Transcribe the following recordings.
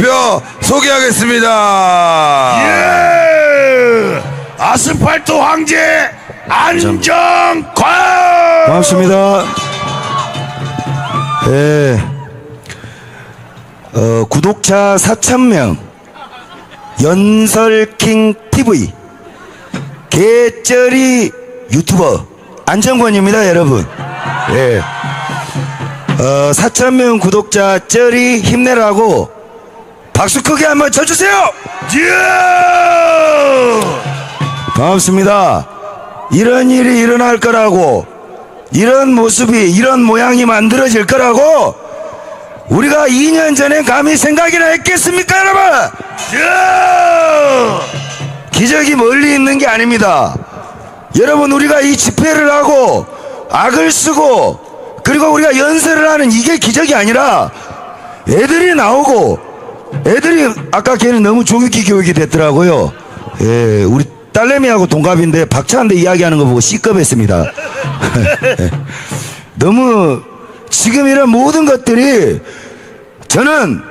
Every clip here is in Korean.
대표 소개하겠습니다. 예! 아스팔트 황제 안정권! 반갑습니다. 예. 어, 구독자 4,000명. 연설킹 TV. 개쩌리 유튜버. 안정권입니다, 여러분. 예. 어, 4,000명 구독자 쩌리 힘내라고 박수 크게 한번 쳐주세요! 예! 반갑습니다. 이런 일이 일어날 거라고, 이런 모습이, 이런 모양이 만들어질 거라고, 우리가 2년 전에 감히 생각이나 했겠습니까, 여러분? 예! 기적이 멀리 있는 게 아닙니다. 여러분, 우리가 이 집회를 하고, 악을 쓰고, 그리고 우리가 연설을 하는 이게 기적이 아니라, 애들이 나오고, 애들이, 아까 걔는 너무 조기기 교육이 됐더라고요. 예, 우리 딸내미하고 동갑인데 박차한테 이야기하는 거 보고 C급했습니다. 너무, 지금 이런 모든 것들이, 저는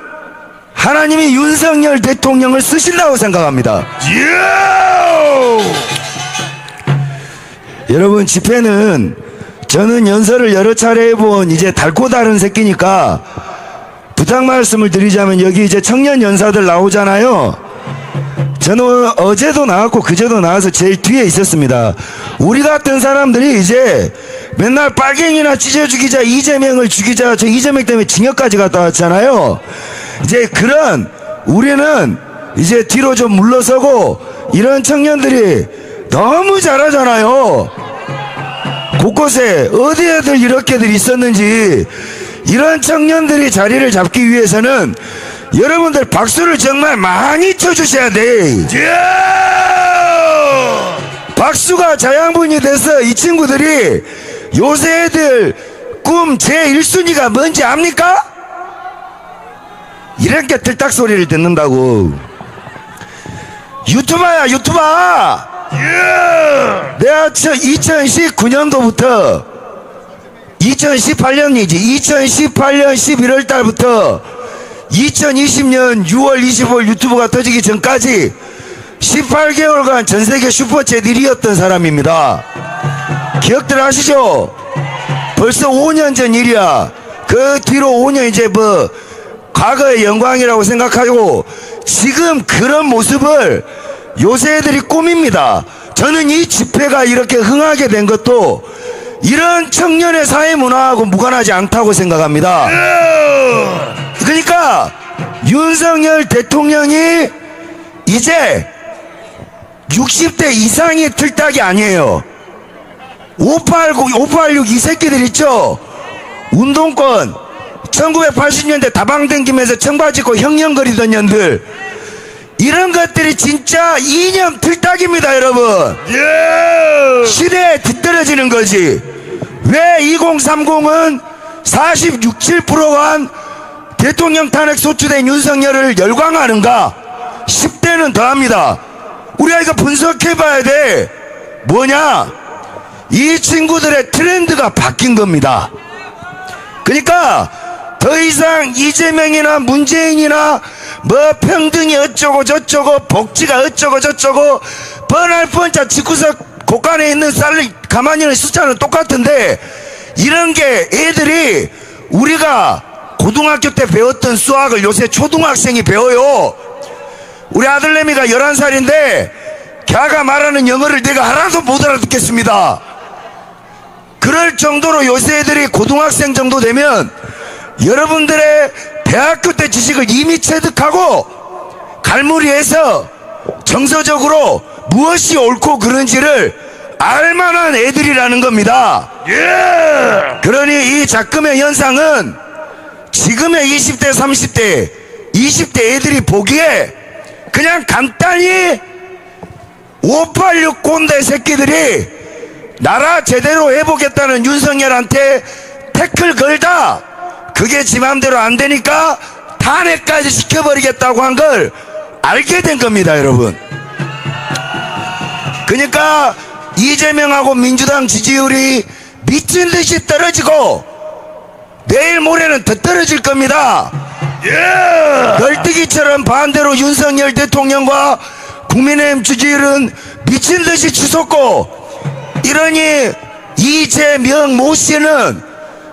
하나님이 윤석열 대통령을 쓰신다고 생각합니다. 예! 여러분 집회는 저는 연설을 여러 차례 해본 이제 달고 다른 새끼니까 부탁 말씀을 드리자면 여기 이제 청년 연사들 나오잖아요. 저는 어제도 나왔고 그제도 나와서 제일 뒤에 있었습니다. 우리 같은 사람들이 이제 맨날 빨갱이나 찢어 죽이자 이재명을 죽이자 저 이재명 때문에 징역까지 갔다 왔잖아요. 이제 그런 우리는 이제 뒤로 좀 물러서고 이런 청년들이 너무 잘하잖아요. 곳곳에 어디에들 이렇게들 있었는지 이런 청년들이 자리를 잡기 위해서는 여러분들 박수를 정말 많이 쳐주셔야 돼. 예! 박수가 자양분이 돼서 이 친구들이 요새 애들 꿈 제1순위가 뭔지 압니까? 이렇게 들딱 소리를 듣는다고. 유튜버야, 유튜버! 예! 내가 2019년도부터 2018년이지 2018년 11월 달부터 2020년 6월 25일 유튜브가 터지기 전까지 18개월간 전 세계 슈퍼챗 1위였던 사람입니다. 기억들 하시죠? 벌써 5년 전 일이야. 그 뒤로 5년 이제 뭐 과거의 영광이라고 생각하고 지금 그런 모습을 요새 애들이 꾸밉니다. 저는 이 집회가 이렇게 흥하게 된 것도 이런 청년의 사회 문화하고 무관하지 않다고 생각합니다. 그러니까 윤석열 대통령이 이제 60대 이상이 틀딱이 아니에요. 589, 586 이 새끼들 있죠? 운동권 1980년대 다방 댕기면서 청바지 입고 형령거리던 년들 이런 것들이 진짜 이념 틀딱입니다 여러분 예! 시대에 뒤떨어지는 거지 왜 2030은 46, 7%가 한 대통령 탄핵 소추된 윤석열을 열광하는가? 10대는 더합니다. 우리가 이거 분석해 봐야 돼. 뭐냐? 이 친구들의 트렌드가 바뀐 겁니다. 그러니까 더 이상 이재명이나 문재인이나 뭐 평등이 어쩌고 저쩌고 복지가 어쩌고 저쩌고 뻔할 뻔자 집구석 곳간에 있는 쌀을 가만히 있는 숫자는 똑같은데 이런 게 애들이 우리가 고등학교 때 배웠던 수학을 요새 초등학생이 배워요. 우리 아들내미가 11살인데 걔가 말하는 영어를 내가 하나도 못 알아듣겠습니다. 그럴 정도로 요새 애들이 고등학생 정도 되면 여러분들의 대학교 때 지식을 이미 체득하고 갈무리해서 정서적으로 무엇이 옳고 그른지를 알만한 애들이라는 겁니다. 예! 그러니 이 작금의 현상은 지금의 20대, 30대, 20대 애들이 보기에 그냥 간단히 586 꼰대 새끼들이 나라 제대로 해보겠다는 윤석열한테 태클 걸다 그게 지 맘대로 안 되니까 탄핵까지 시켜버리겠다고 한 걸 알게 된 겁니다 여러분 그러니까 이재명하고 민주당 지지율이 미친 듯이 떨어지고 내일 모레는 더 떨어질 겁니다 예! 널뛰기처럼 반대로 윤석열 대통령과 국민의힘 지지율은 미친 듯이 치솟고 이러니 이재명 모 씨는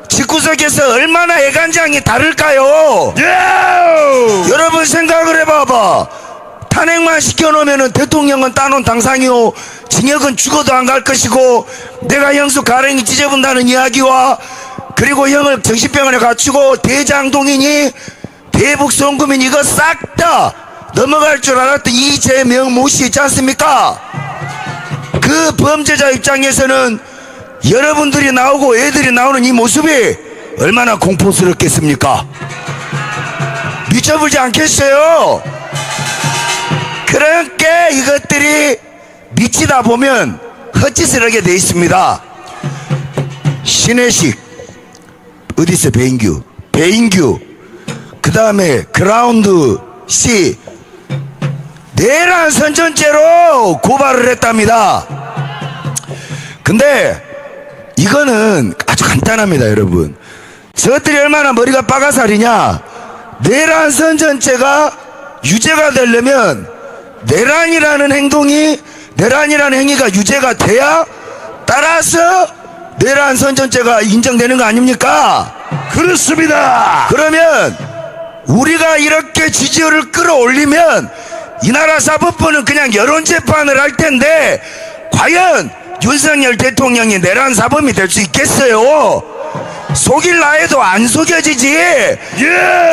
집구석에서 얼마나 애간장이 다를까요? 예! 여러분 생각을 해봐봐. 탄핵만 시켜놓으면 대통령은 따놓은 당상이요. 징역은 죽어도 안 갈 것이고 내가 형수 가랭이 찢어본다는 이야기와 그리고 형을 정신병원에 갖추고 대장동이니 대북 송금인 이거 싹 다 넘어갈 줄 알았던 이재명 모씨 있지 않습니까? 그 범죄자 입장에서는 여러분들이 나오고 애들이 나오는 이 모습이 얼마나 공포스럽겠습니까? 미쳐보지 않겠어요? 그러니까 이것들이 미치다 보면 헛짓을 하게 돼 있습니다. 신혜식, 어디서 배인규? 배인규, 그 다음에 그라운드 C, 내란 선전죄로 고발을 했답니다. 근데 이거는 아주 간단합니다, 여러분. 저것들이 얼마나 머리가 빠가살이냐? 내란 선전죄가 유죄가 되려면 내란이라는 행동이 내란이라는 행위가 유죄가 돼야 따라서 내란 선전죄가 인정되는 거 아닙니까? 그렇습니다. 그러면 우리가 이렇게 지지율을 끌어올리면 이 나라 사법부는 그냥 여론 재판을 할 텐데 과연 윤석열 대통령이 내란 사범이 될 수 있겠어요? 속일라 해도 안 속여지지. 예!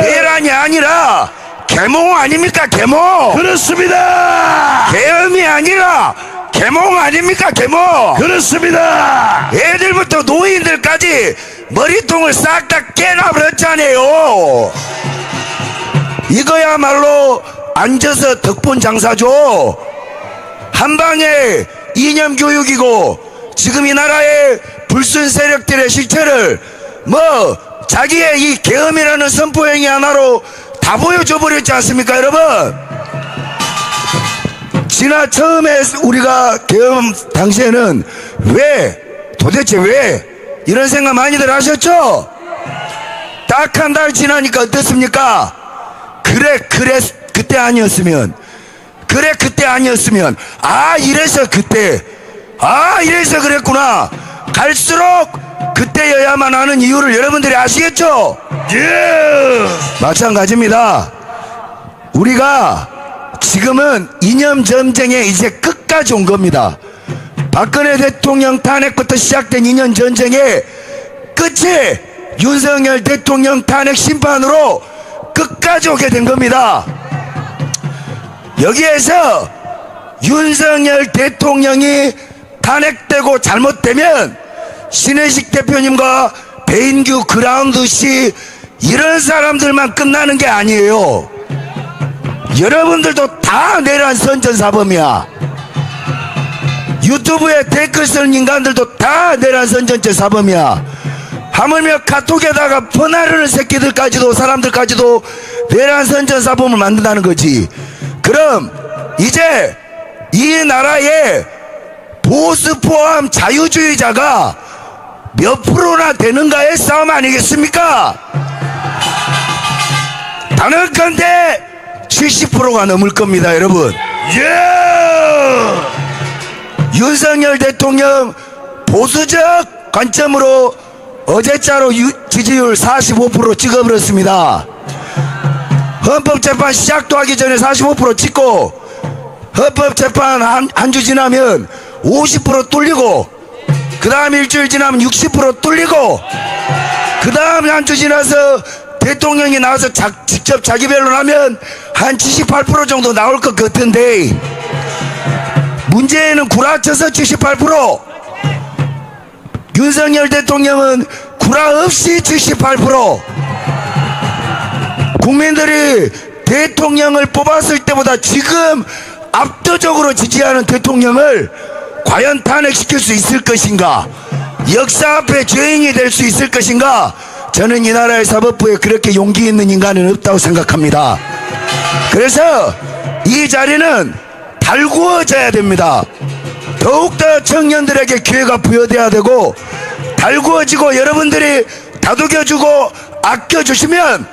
내란이 아니라 개몽 아닙니까 개몽? 그렇습니다. 계엄이 아니라 개몽 아닙니까 개몽? 그렇습니다. 애들부터 노인들까지 머리통을 싹 다 깨놔버렸잖아요. 이거야말로 앉아서 덕분 장사죠. 한 방에 이념 교육이고 지금 이 나라의 불순 세력들의 실체를 뭐 자기의 이 계엄이라는 선포행위 하나로 다 보여줘 버렸지 않습니까 여러분? 지나 처음에 우리가 계엄 당시에는 왜 도대체 왜 이런 생각 많이들 하셨죠? 딱 한 달 지나니까 어떻습니까? 그래 그래 그때 아니었으면 그래 그때 아니었으면 아 이래서 그때 아 이래서 그랬구나 갈수록 그때여야만 하는 이유를 여러분들이 아시겠죠? 예! 마찬가지입니다. 우리가 지금은 이념 전쟁에 이제 끝까지 온 겁니다. 박근혜 대통령 탄핵부터 시작된 이념 전쟁의 끝이 윤석열 대통령 탄핵 심판으로 끝까지 오게 된 겁니다. 여기에서 윤석열 대통령이 탄핵되고 잘못되면 신혜식 대표님과 배인규 그라운드 씨 이런 사람들만 끝나는 게 아니에요. 여러분들도 다 내란 선전사범이야. 유튜브에 댓글 쓰는 인간들도 다 내란 선전죄 사범이야. 하물며 카톡에다가 퍼나르는 새끼들까지도 사람들까지도 내란 선전 사범을 만든다는 거지. 그럼 이제 이 나라의 보수 포함 자유주의자가 몇 프로나 되는가의 싸움 아니겠습니까? 단언컨대 70%가 넘을 겁니다, 여러분. 예! 윤석열 대통령 보수적 관점으로 어제자로 유- 지지율 45% 찍어버렸습니다. 헌법재판 시작도 하기 전에 45% 찍고 헌법재판 한, 한 주 지나면 50% 뚫리고 그 다음 일주일 지나면 60% 뚫리고 그 다음 한 주 지나서 대통령이 나와서 자- 직접 자기 변론하면 한 78% 정도 나올 것 같은데 문제는 구라쳐서 78% 윤석열 대통령은 구라 없이 78% 국민들이 대통령을 뽑았을 때보다 지금 압도적으로 지지하는 대통령을 과연 탄핵시킬 수 있을 것인가? 역사 앞에 죄인이 될 수 있을 것인가? 저는 이 나라의 사법부에 그렇게 용기 있는 인간은 없다고 생각합니다. 그래서 이 자리는 달구어져야 됩니다. 더욱더 청년들에게 기회가 부여돼야 되고 달구어지고 여러분들이 다독여주고 아껴주시면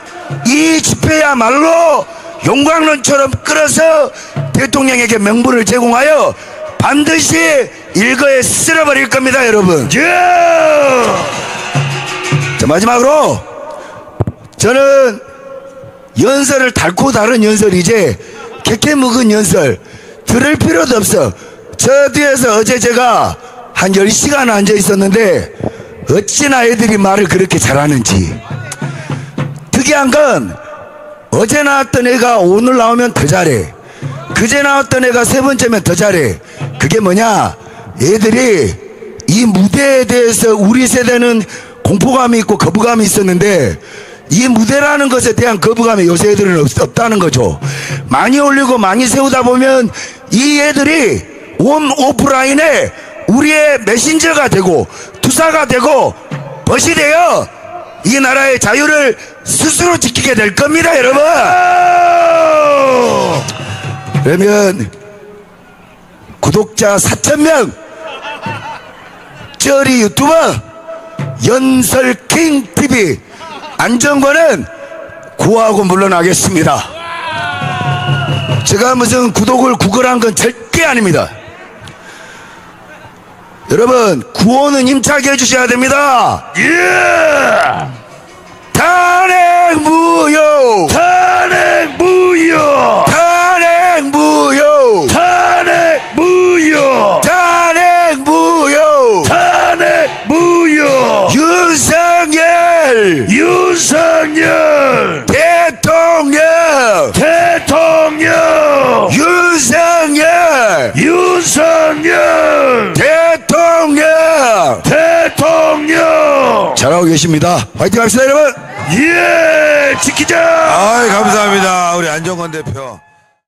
이 집회야말로 용광론처럼 끌어서 대통령에게 명분을 제공하여 반드시 일거에 쓸어버릴 겁니다, 여러분. 예! 자, 마지막으로 저는 연설을 달고 다른 연설 이제 개캐 묵은 연설 들을 필요도 없어. 저 뒤에서 어제 제가 한 10시간 앉아 있었는데 어찌나 애들이 말을 그렇게 잘하는지. 특이한 건 어제 나왔던 애가 오늘 나오면 더 잘해. 그제 나왔던 애가 세 번째면 더 잘해. 그게 뭐냐? 애들이 이 무대에 대해서 우리 세대는 공포감이 있고 거부감이 있었는데 이 무대라는 것에 대한 거부감이 요새 애들은 없, 없다는 거죠. 많이 올리고 많이 세우다 보면 이 애들이 온 오프라인에 우리의 메신저가 되고 투사가 되고 벗이 되어 이 나라의 자유를 스스로 지키게 될 겁니다, 여러분. 그러면 구독자 4천명 쩌리 유튜버 연설킹 TV 안정권은 구하고 물러나겠습니다. 제가 무슨 구독을 구걸한 건 절대 아닙니다. 여러분 구호는 힘차게 해주셔야 됩니다. 예! 탄핵 무효! 탄핵 무효! 탄핵 무효! 탄핵 무효! 탄핵 무효! 탄핵 무효! 윤석열 윤석열! 대통령! 대통령! 윤석열 윤석열! 대통령! 대통령! 잘하고 계십니다. 화이팅 합시다, 여러분! 예! 지키자! 아이 감사합니다 우리 안정권 대표